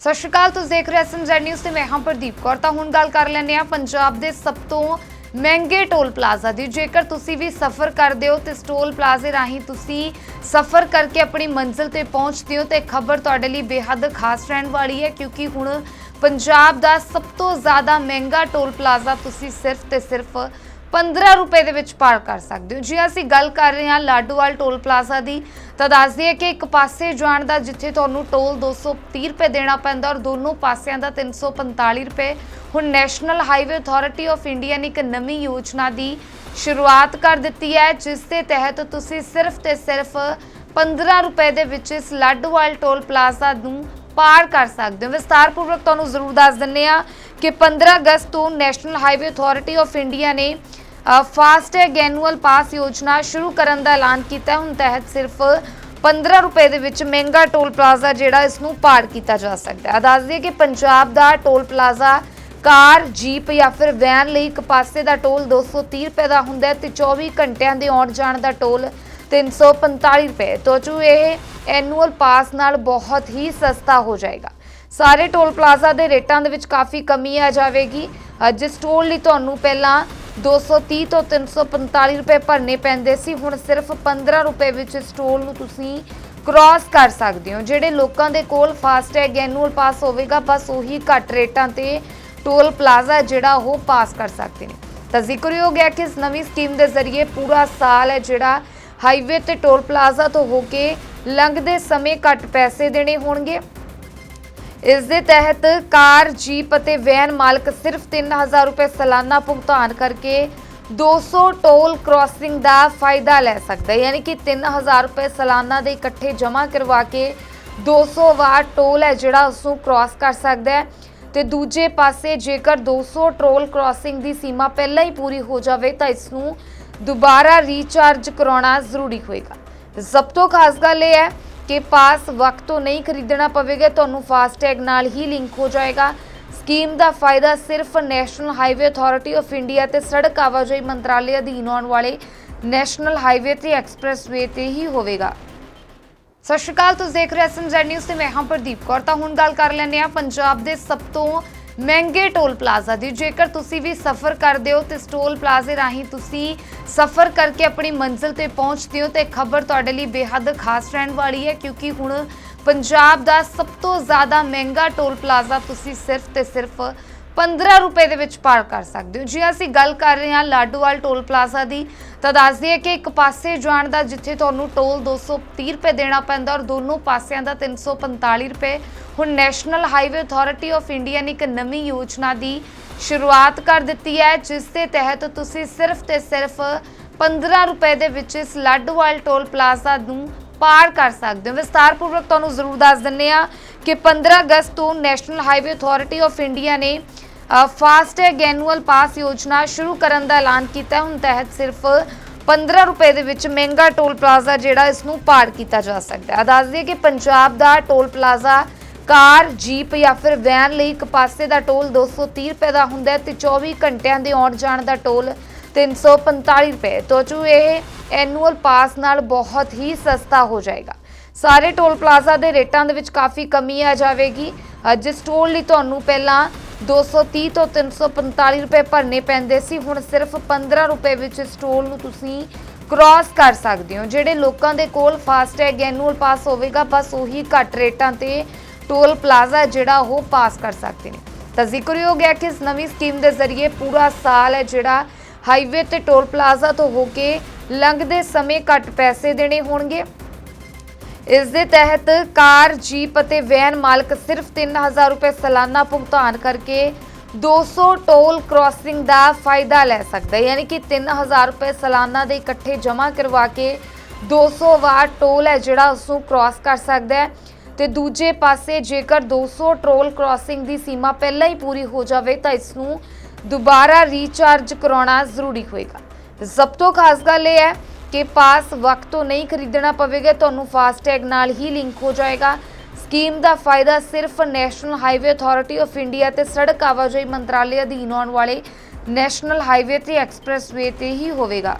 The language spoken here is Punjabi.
ਸਤਿ ਸ਼੍ਰੀ ਅਕਾਲ, ਤੁਸੀਂ ਦੇਖ ਰਹੇ ਹੋ ਐਸਐਮਜ਼ੈਡ ਨਿਊਜ਼ ਤੇ ਮੈਂ ਹਾਂ ਪ੍ਰਦੀਪ ਕੌਰ। ਤਾਂ ਹੁਣ ਗੱਲ ਕਰ ਲੈਂਦੇ ਆ ਪੰਜਾਬ ਦੇ ਸਭ ਤੋਂ ਮਹਿੰਗੇ ਟੋਲ ਪਲਾਜ਼ਾ ਦੀ। ਜੇਕਰ ਤੁਸੀਂ ਵੀ ਸਫ਼ਰ ਕਰਦੇ ਹੋ ਤੇ ਟੋਲ ਪਲਾਜ਼ੇ ਰਾਹੀਂ ਤੁਸੀਂ ਸਫ਼ਰ ਕਰਕੇ ਆਪਣੀ ਮੰਜ਼ਿਲ ਤੇ ਪਹੁੰਚਦੇ ਹੋ, ਤੇ ਖਬਰ ਤੁਹਾਡੇ ਲਈ ਬੇਹੱਦ ਖਾਸ ਰਹਿਣ ਵਾਲੀ ਹੈ, ਕਿਉਂਕਿ ਹੁਣ ਪੰਜਾਬ ਦਾ ਸਭ ਤੋਂ ਜ਼ਿਆਦਾ ਮਹਿੰਗਾ ਟੋਲ ਪਲਾਜ਼ਾ ਤੁਸੀਂ ਸਿਰਫ ਤੇ ਸਿਰਫ 15 ਰੁਪਏ ਦੇ ਵਿੱਚ ਪਾਰ ਕਰ ਸਕਦੇ ਹੋ। ਜੇ ਅਸੀਂ ਗੱਲ ਕਰ ਰਹੇ ਹਾਂ ਲਾਡੂਵਾਲ ਟੋਲ ਪਲਾਜ਼ਾ ਦੀ, ਤਾਂ ਦੱਸ ਦਈਏ ਕਿ ਇੱਕ ਪਾਸੇ ਜਾਣ ਦਾ ਜਿੱਥੇ ਤੁਹਾਨੂੰ ਟੋਲ 230 ਰੁਪਏ ਦੇਣਾ ਪੈਂਦਾ ਔਰ ਦੋਨੋਂ ਪਾਸਿਆਂ ਦਾ 345 ਰੁਪਏ। ਹੁਣ National Highway Authority of India ਨੇ ਇੱਕ ਨਵੀਂ ਯੋਜਨਾ ਦੀ ਸ਼ੁਰੂਆਤ ਕਰ ਦਿੱਤੀ ਹੈ, ਜਿਸ ਦੇ ਤਹਿਤ ਤੁਸੀਂ ਸਿਰਫ ਤੇ ਸਿਰਫ 15 ਰੁਪਏ ਦੇ ਵਿੱਚ ਇਸ ਲਾਡੋਵਾਲ ਟੋਲ ਪਲਾਜ਼ਾ ਨੂੰ ਪਾਰ ਕਰ ਸਕਦੇ ਹੋ। ਵਿਸਤਾਰਪੂਰਵਕ ਤੁਹਾਨੂੰ ਜ਼ਰੂਰ ਦੱਸ ਦਿੰਨੇ ਆ ਕਿ 15 ਅਗਸਤ ਤੋਂ National Highway Authority of India ਨੇ ਫਾਸਟੈਗ ਐਨੂਅਲ ਪਾਸ ਯੋਜਨਾ ਸ਼ੁਰੂ ਕਰਨ ਦਾ ਐਲਾਨ ਕੀਤਾ ਹੈ। ਹੁਣ ਤਹਿਤ ਸਿਰਫ 15 ਰੁਪਏ ਦੇ ਵਿੱਚ ਮਹਿੰਗਾ ਟੋਲ ਪਲਾਜ਼ਾ ਜਿਹੜਾ ਇਸ ਨੂੰ ਪਾਰ ਕੀਤਾ ਜਾ ਸਕਦਾ ਹੈ ਦੱਸ ਦਈਏ ਕਿ ਪੰਜਾਬ ਦਾ ਟੋਲ ਪਲਾਜ਼ਾ, ਕਾਰ, ਜੀਪ ਜਾਂ ਫਿਰ ਵੈਨ ਲਈ ਇੱਕ ਪਾਸੇ ਦਾ ਟੋਲ 230 ਰੁਪਏ ਦਾ ਹੁੰਦਾ ਹੈ ਤੇ 24 ਘੰਟਿਆਂ ਦੇ ਆਉਣ ਜਾਣ ਦਾ ਟੋਲ 345 ਰੁਪਏ। ਤੋਂ ਜੋ ਇਹ ਐਨੂਅਲ ਪਾਸ ਨਾਲ ਬਹੁਤ ਹੀ ਸਸਤਾ ਹੋ ਜਾਏਗਾ। ਸਾਰੇ ਟੋਲ ਪਲਾਜ਼ਾ ਦੇ ਰੇਟਾਂ ਦੇ ਵਿੱਚ ਕਾਫੀ ਕਮੀ ਆ ਜਾਵੇਗੀ। ਜਿਸ ਟੋਲ ਲਈ ਤੁਹਾਨੂੰ ਪਹਿਲਾਂ 230 ਤੋਂ 345 ਰੁਪਏ ਭਰਨੇ ਪੈਂਦੇ ਸੀ, ਹੁਣ ਸਿਰਫ 15 ਰੁਪਏ ਵਿੱਚ ਇਸ ਟੋਲ ਨੂੰ ਤੁਸੀਂ ਕ੍ਰਾਸ ਕਰ ਸਕਦੇ ਹੋ। ਜਿਹੜੇ ਲੋਕਾਂ ਦੇ ਕੋਲ ਫਾਸਟੈਗ ਐਨੂਅਲ ਪਾਸ ਹੋਵੇਗਾ, ਬਸ ਉਹੀ ਘੱਟ ਰੇਟਾਂ ਤੇ ਟੋਲ ਪਲਾਜ਼ਾ ਜਿਹੜਾ ਉਹ ਪਾਸ ਕਰ ਸਕਦੇ ਨੇ। ਤਾਂ ਜ਼ਿਕਰਯੋਗ ਹੈ ਕਿ ਇਸ ਨਵੀਂ ਸਕੀਮ ਦੇ ਜ਼ਰੀਏ ਪੂਰਾ ਸਾਲ ਹੈ ਜਿਹੜਾ ਹਾਈਵੇ ਤੇ ਟੋਲ ਪਲਾਜ਼ਾ ਤੋਂ ਹੋ ਕੇ ਲੰਘਦੇ ਸਮੇਂ ਘੱਟ ਪੈਸੇ ਦੇਣੇ ਹੋਣਗੇ। ਇਸ ਦੇ ਤਹਿਤ ਕਾਰ, ਜੀਪ ਅਤੇ ਵੈਨ ਮਾਲਕ ਸਿਰਫ 3000 ਰੁਪਏ ਸਾਲਾਨਾ ਭੁਗਤਾਨ ਕਰਕੇ 200 ਟੋਲ ਕ੍ਰਾਸਿੰਗ ਦਾ ਫਾਇਦਾ ਲੈ ਸਕਦਾ ਹੈ। ਯਾਨੀ ਕਿ 3000 ਰੁਪਏ ਸਾਲਾਨਾ ਦੇ ਇਕੱਠੇ ਜਮ੍ਹਾਂ ਕਰਵਾ ਕੇ 200 ਵਾਰ ਟੋਲ ਹੈ ਜਿਹੜਾ ਉਸ ਨੂੰ ਕ੍ਰਾਸ ਕਰ ਸਕਦਾ ਹੈ। ਤੇ ਦੂਜੇ ਪਾਸੇ ਜੇਕਰ 200 ਟੋਲ ਕ੍ਰਾਸਿੰਗ ਦੀ ਸੀਮਾ ਪਹਿਲਾਂ ਹੀ ਪੂਰੀ ਹੋ ਜਾਵੇ ਤਾਂ ਇਸ ਨੂੰ ਦੁਬਾਰਾ ਰੀਚਾਰਜ ਕਰਾਉਣਾ ਜ਼ਰੂਰੀ ਹੋਏਗਾ। ਸਭ ਤੋਂ ਖਾਸ ਗੱਲ ਇਹ ਹੈ ਕਿ ਪਾਸ ਵਕਤ ਤੋਂ ਨਹੀਂ ਖਰੀਦਣਾ ਪਵੇਗਾ, ਤੁਹਾਨੂੰ ਫਾਸਟੈਗ ਨਾਲ ਹੀ ਲਿੰਕ ਹੋ ਜਾਏਗਾ। ਸਕੀਮ ਦਾ ਫਾਇਦਾ ਸਿਰਫ National Highway Authority of India ਤੇ ਸੜਕ ਆਵਾਜਾਈ ਮੰਤਰਾਲੇ ਅਧੀਨ ਆਉਣ ਵਾਲੇ ਨੈਸ਼ਨਲ ਹਾਈਵੇ ਤੇ ਐਕਸਪ੍ਰੈਸਵੇ ਤੇ ਹੀ ਹੋਵੇਗਾ। ਸਤਿ ਸ਼੍ਰੀ ਅਕਾਲ, ਤੁਸੀਂ ਦੇਖ ਰਹੇ ਹੋ ਐਸਐਮਜ਼ੈਡ ਨਿਊਜ਼ ਤੇ ਮੈਂ ਹਾਂ ਪ੍ਰਦੀਪ ਕੌਰ। ਤਾਂ ਹੁਣ ਗੱਲ ਕਰ ਲੈਂਦੇ ਆ ਪੰਜਾਬ ਦੇ ਸਭ ਤੋਂ ਮਹਿੰਗੇ ਟੋਲ ਪਲਾਜ਼ਾ ਦੀ। ਜੇਕਰ ਤੁਸੀਂ ਵੀ ਸਫ਼ਰ ਕਰਦੇ ਹੋ ਤੇ ਟੋਲ ਪਲਾਜ਼ੇ ਰਾਹੀਂ ਤੁਸੀਂ ਸਫ਼ਰ ਕਰਕੇ ਆਪਣੀ ਮੰਜ਼ਿਲ ਤੇ ਪਹੁੰਚਦੇ ਹੋ ਤੇ ਖਬਰ ਤੁਹਾਡੇ ਲਈ ਬੇਹੱਦ ਖਾਸ ਰਹਿਣ ਵਾਲੀ ਹੈ, ਕਿਉਂਕਿ ਹੁਣ ਪੰਜਾਬ ਦਾ ਸਭ ਤੋਂ ਜ਼ਿਆਦਾ ਮਹਿੰਗਾ ਟੋਲ ਪਲਾਜ਼ਾ ਤੁਸੀਂ ਸਿਰਫ ਤੇ ਸਿਰਫ 15 ਰੁਪਏ ਦੇ ਵਿੱਚ ਪਾਰ ਕਰ ਸਕਦੇ ਹੋ। ਜੇ ਅਸੀਂ ਗੱਲ ਕਰ ਰਹੇ ਹਾਂ ਲਾਡੂਵਾਲ ਟੋਲ ਪਲਾਜ਼ਾ ਦੀ, ਤਾਂ ਦੱਸਦੀ ਹੈ ਕਿ ਇੱਕ ਪਾਸੇ ਜਾਣ ਦਾ ਜਿੱਥੇ ਤੁਹਾਨੂੰ ਟੋਲ 230 ਰੁਪਏ ਦੇਣਾ ਪੈਂਦਾ ਔਰ ਦੋਨੋਂ ਪਾਸਿਆਂ ਦਾ 345 ਰੁਪਏ, ਹੁਣ National Highway Authority of India ਨੇ ਇੱਕ ਨਵੀਂ ਯੋਜਨਾ ਦੀ ਸ਼ੁਰੂਆਤ ਕਰ ਦਿੱਤੀ ਹੈ, ਜਿਸ ਦੇ ਤਹਿਤ ਤੁਸੀਂ ਸਿਰਫ ਤੇ ਸਿਰਫ 15 ਰੁਪਏ ਦੇ ਵਿੱਚ ਇਸ ਲਾਡੋਵਾਲ ਟੋਲ ਪਲਾਜ਼ਾ ਨੂੰ ਪਾਰ ਕਰ ਸਕਦੇ ਹੋ। ਵਿਸਤਾਰਪੂਰਵਕ ਤੁਹਾਨੂੰ ਜ਼ਰੂਰ ਦੱਸ ਦਿੰਨੇ ਆ ਕਿ 15 ਅਗਸਤ ਤੋਂ National Highway Authority of India ਨੇ ਫਾਸਟੈਗ ਐਨੂਅਲ ਪਾਸ ਯੋਜਨਾ ਸ਼ੁਰੂ ਕਰਨ ਦਾ ਐਲਾਨ ਕੀਤਾ ਹੁਣ ਤਹਿਤ ਸਿਰਫ 15 ਰੁਪਏ ਦੇ ਵਿੱਚ ਮਹਿੰਗਾ ਟੋਲ ਪਲਾਜ਼ਾ ਜਿਹੜਾ, ਇਸ ਨੂੰ ਪਾਰ ਕੀਤਾ ਜਾ ਸਕਦਾ ਹੈ। ਦੱਸ ਦਈਏ ਕਿ ਪੰਜਾਬ ਦਾ ਟੋਲ ਪਲਾਜ਼ਾ ਕਾਰ, ਜੀਪ ਜਾਂ ਫਿਰ ਵੈਨ ਲਈ ਇੱਕ ਪਾਸੇ ਦਾ ਟੋਲ 230 ਰੁਪਏ ਦਾ ਹੁੰਦਾ ਹੈ ਤੇ 24 ਘੰਟਿਆਂ ਦੇ ਆਉਣ ਜਾਣ ਦਾ ਟੋਲ 345 ਰੁਪਏ। ਤੋਂ ਜੋ ਇਹ ਐਨੂਅਲ ਪਾਸ ਨਾਲ ਬਹੁਤ ਹੀ ਸਸਤਾ ਹੋ ਜਾਏਗਾ। ਸਾਰੇ ਟੋਲ ਪਲਾਜ਼ਾ ਦੇ ਰੇਟਾਂ ਦੇ ਵਿੱਚ ਕਾਫੀ ਕਮੀ ਆ ਜਾਵੇਗੀ। ਜਿਸ ਟੋਲ ਲਈ ਤੁਹਾਨੂੰ ਪਹਿਲਾਂ 230 ਤੋਂ 345 ਰੁਪਏ ਭਰਨੇ ਪੈਂਦੇ ਸੀ, ਹੁਣ ਸਿਰਫ 15 ਰੁਪਏ ਵਿੱਚ ਇਸ ਟੋਲ ਨੂੰ ਤੁਸੀਂ ਕ੍ਰਾਸ ਕਰ ਸਕਦੇ ਹੋ। ਜਿਹੜੇ ਲੋਕਾਂ ਦੇ ਕੋਲ ਫਾਸਟੈਗ ਐਨੂਅਲ ਪਾਸ ਹੋਵੇਗਾ, ਬਸ ਉਹੀ ਘੱਟ ਰੇਟਾਂ ਤੇ ਟੋਲ ਪਲਾਜ਼ਾ ਜਿਹੜਾ ਉਹ ਪਾਸ ਕਰ ਸਕਦੇ ਨੇ। ਤਾਂ ਜ਼ਿਕਰਯੋਗ ਹੈ ਕਿ ਇਸ ਨਵੀਂ ਸਕੀਮ ਦੇ ਜ਼ਰੀਏ ਪੂਰਾ ਸਾਲ ਹੈ ਜਿਹੜਾ ਹਾਈਵੇ ਤੇ ਟੋਲ ਪਲਾਜ਼ਾ ਤੋਂ ਹੋ ਕੇ ਲੰਘਦੇ ਸਮੇਂ ਘੱਟ ਪੈਸੇ ਦੇਣੇ ਹੋਣਗੇ। ਇਸ ਦੇ ਤਹਿਤ ਕਾਰ, ਜੀਪ ਅਤੇ ਵੈਨ ਮਾਲਕ ਸਿਰਫ 3000 ਰੁਪਏ ਸਾਲਾਨਾ ਭੁਗਤਾਨ ਕਰਕੇ 200 ਟੋਲ ਕ੍ਰਾਸਿੰਗ ਦਾ ਫਾਇਦਾ ਲੈ ਸਕਦਾ ਹੈ। ਯਾਨੀ ਕਿ 3000 ਰੁਪਏ ਸਾਲਾਨਾ ਦੇ ਇਕੱਠੇ ਜਮ੍ਹਾਂ ਕਰਵਾ ਕੇ 200 ਵਾਰ ਟੋਲ ਹੈ ਜਿਹੜਾ ਉਸ ਨੂੰ ਕ੍ਰਾਸ ਕਰ ਸਕਦਾ ਹੈ। ਤੇ ਦੂਜੇ ਪਾਸੇ ਜੇਕਰ 200 ਟੋਲ ਕ੍ਰਾਸਿੰਗ ਦੀ ਸੀਮਾ ਪਹਿਲਾਂ ਹੀ ਪੂਰੀ ਹੋ ਜਾਵੇ ਤਾਂ ਇਸ ਨੂੰ ਦੁਬਾਰਾ ਰੀਚਾਰਜ ਕਰਾਉਣਾ ਜ਼ਰੂਰੀ ਹੋਏਗਾ। ਸਭ ਤੋਂ ਖਾਸ ਗੱਲ ਇਹ ਹੈ ਕਿ ਪਾਸ ਵਕਤ ਤੋਂ ਨਹੀਂ ਖਰੀਦਣਾ ਪਵੇਗਾ, ਤੁਹਾਨੂੰ ਫਾਸਟੈਗ ਨਾਲ ਹੀ ਲਿੰਕ ਹੋ ਜਾਏਗਾ। ਸਕੀਮ ਦਾ ਫਾਇਦਾ ਸਿਰਫ National Highway Authority of India ਤੇ ਸੜਕ ਆਵਾਜਾਈ ਮੰਤਰਾਲੇ ਅਧੀਨ ਆਉਣ ਵਾਲੇ ਨੈਸ਼ਨਲ ਹਾਈਵੇ ਤੇ ਐਕਸਪ੍ਰੈਸਵੇ ਤੇ ਹੀ ਹੋਵੇਗਾ।